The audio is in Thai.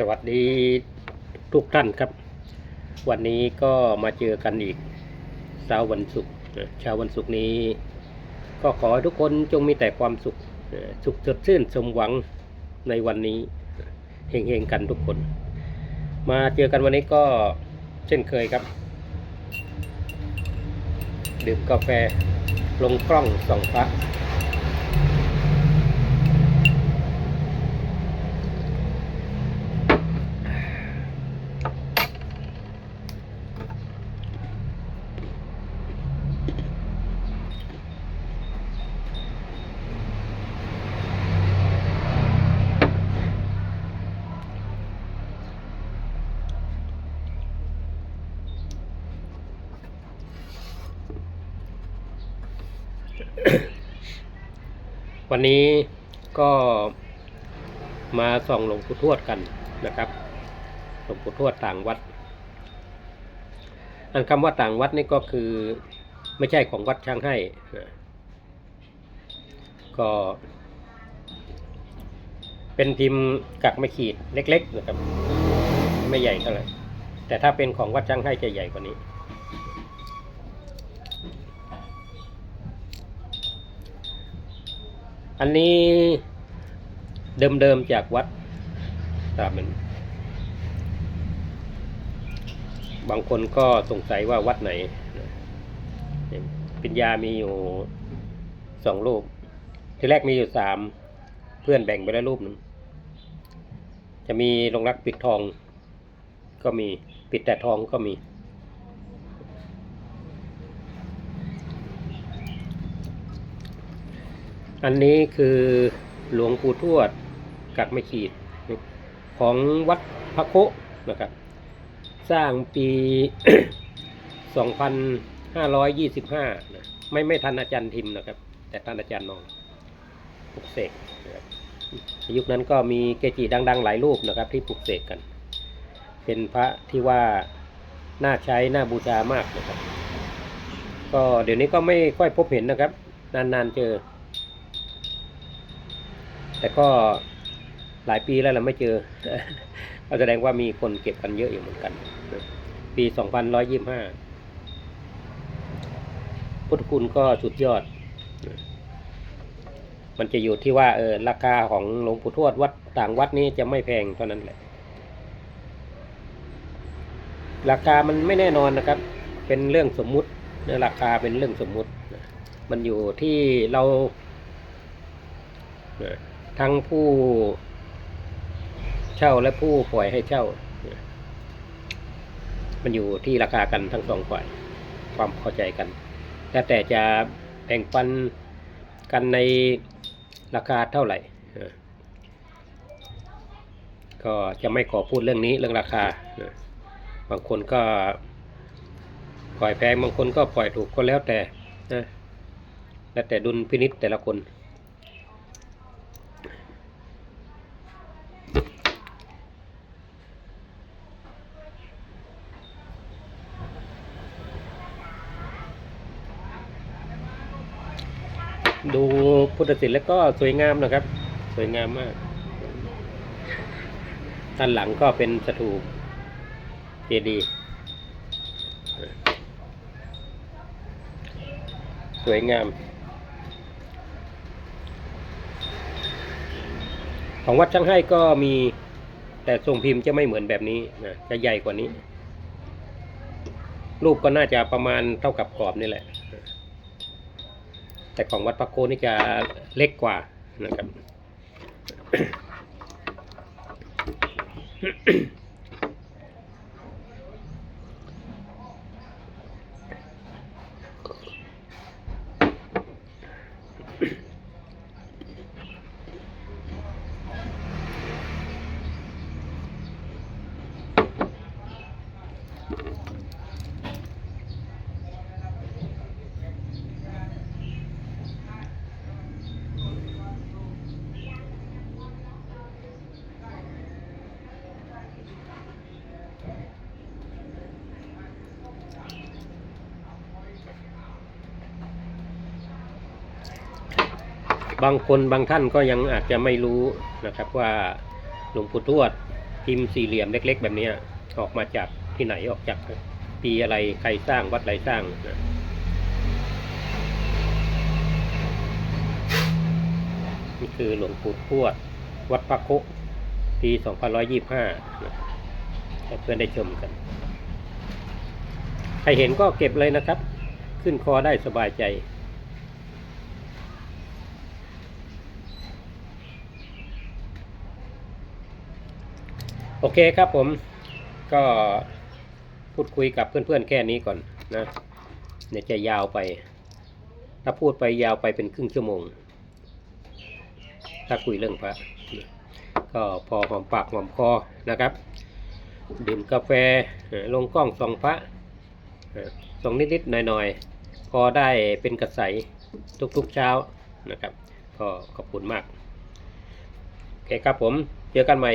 สวัสดีทุกท่านครับ วันนี้ก็มาเจอกันอีกเช้าวันศุกร์เช้าวันศุกร์นี้ ก็ขอให้ทุกคนจงมีแต่ความสุข สุขสดชื่นสมหวังในวันนี้เฮงๆกันทุกคน มาเจอกันวันนี้ก็เช่นเคยครับ ดื่มกาแฟลงกล้องส่องพระ วันนี้ก็มาส่องหลวงปู่ทวดกันนะครับ หลวงปู่ทวดต่างวัด อันคำว่าต่างวัดนี่ก็คือไม่ใช่ของวัดช้างให้ ก็ เป็นพิมพ์กักไม่ขีดเล็กๆนะครับ ไม่ใหญ่เท่าไหร่ แต่ถ้าเป็นของวัดช้างให้จะใหญ่กว่านี้ อันนี้เดิมๆจากวัดตามันบางคนก็สงสัยว่าวัดไหนปัญญามีอยู่สองรูป ที่แรกมีอยู่สาม เพื่อนแบ่งไปแล้วรูปหนึ่ง จะมีลงรักปิดทอง ก็มี ปิดแต่ทองก็มี อันนี้คือหลวงปู่ทวดกักไม่ขีดของวัดพระโคนะครับ สร้างปี 2525นะไม่ไม่ทันอาจารย์ทิมนะครับ แต่ทันอาจารย์นองปลุกเสกนะครับยุคนั้นก็มีเกจิดัง ๆ หลายรูปนะครับ ที่ปลุกเสกกัน เป็นพระที่ว่าน่าใช้น่าบูชามากนะครับ ก็เดี๋ยวนี้ก็ไม่ค่อยพบเห็นนะครับ นานๆเจอ แต่ก็หลายปีแล้วเราไม่เจอก็แสดงว่ามีคนเก็บกันเยอะอยู่เหมือนกัน ปี2125พุทธคุณก็สุดยอด มันจะอยู่ที่ว่าเออราคาของหลวงปู่ทวดวัดต่างวัดนี้จะไม่แพงเท่านั้นแหละ ราคามันไม่แน่นอนนะครับ เป็นเรื่องสมมุติเนื้อราคาเป็นเรื่องสมมุติ มันอยู่ที่เรา ทั้งผู้เช่าและผู้ปล่อยให้เช่า มันอยู่ที่ราคากันทั้งสองฝ่ายความเข้าใจกันแล้วแต่จะแบ่งปันกันในราคาเท่าไหร่ ก็จะไม่ขอพูดเรื่องนี้เรื่องราคา บางคนก็ปล่อยแพงบางคนก็ปล่อยถูกก็แล้วแต่นะแล้วแต่ดุลพินิษแต่ละคน ดูพุทธศิลป์แล้วก็สวยงามนะครับ สวยงามมากด้านหลังก็เป็นสถูปเจดีย์สวยงาม ของวัดช่างให้ก็มีแต่ทรงพิมพ์จะไม่เหมือนแบบนี้นะจะใหญ่กว่านี้ รูปก็น่าจะประมาณเท่ากับกรอบนี่แหละ แต่ของวัดพระโกนี่จะเล็กกว่านะครับ บางคนบางท่านก็ยังอาจจะไม่รู้นะครับว่าหลวงปู่ทวดพิมพ์สี่เหลี่ยมเล็ก ๆ แบบนี้ออกมาจากที่ไหนออกจากปีอะไรใครสร้างวัดอะไรสร้างนะนี่คือหลวงปู่ทวด วัดพระโคปี2125นะให้เพื่อนได้ชมกัน ใครเห็นก็เก็บเลยนะครับ ขึ้นคอได้สบายใจ โอเคครับผมก็พูดคุยกับเพื่อนๆแค่นี้ก่อนนะเนี่ยจะยาวไป ถ้าพูดไปยาวไปเป็นครึ่งชั่วโมง ถ้าคุยเรื่องพระก็พอหอมปากหอมคอนะครับ ดื่มกาแฟลงกล้องส่องพระส่องนิดๆหน่อยๆ พอได้เป็นกระใสทุกๆเช้านะครับ ก็ขอบคุณมาก โอเคครับผม เจอกันใหม่